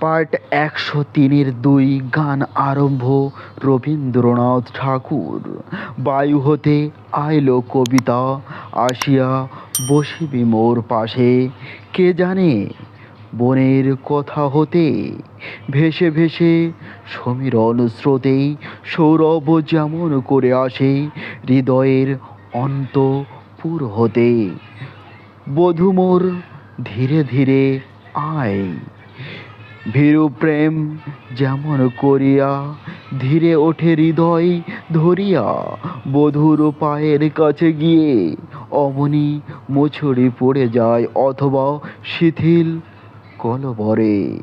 Part একশো তিনের দুই গান আরম্ভ রবীন্দ্রনাথ ঠাকুর। বায়ু হতে আইলো কবিতা, আসিয়া বসিবি মোর পাশে। কে জানে বনের কথা হতে ভেসে ভেসে সমীরণ স্রোতেই সৌরভ যেমন করে আসে, হৃদয়ের অন্তপুর হতে। বধূ মোর ধীরে ধীরে আয়। ভীরু প্রেম যেমন করিয়া ধীরে ওঠে হৃদয় ধরিয়া, বধুর পায়ের কাছে গিয়ে অমনি মোছড়ি পড়ে যায় অথবা শিথিল কলবরে।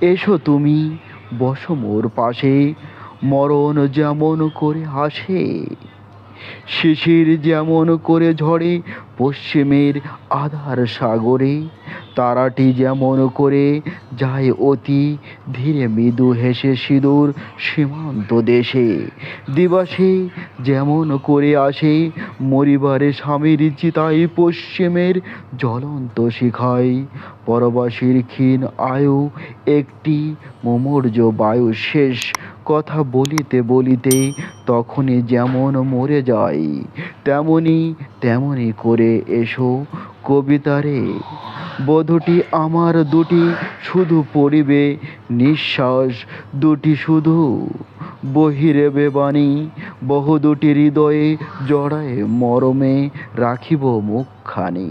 এসো তুমি, বসো মোর পাশে, মরণ যেমন করে হাসে শিশির যেমন করে ঝরে পশ্চিমের আধার সাগরে, তারাটি যেমন করে যায় অতি ধীরে মৃদু হেসে সিঁদুর সীমান্ত দেশে। দিবাসে যেমন করে আসে মরিবারে স্বামীর চিতাই পশ্চিমের জ্বলন্ত শিখায়, পরবাসীর ক্ষীণ আয়ু একটি মোমর্য বায়ু শেষ। কথা বলিতে বলিতে তখনই যেমন মরে যাই, তেমনি তেমনি করে এসো কবিতারে। বধূটি আমার দুটি শুধু পড়িবে, নিঃশ্বাস দুটি শুধু। বহিরেবে বাণী, বহু দুটি হৃদয়ে জড়ায় মরমে রাখিব মুখখানি।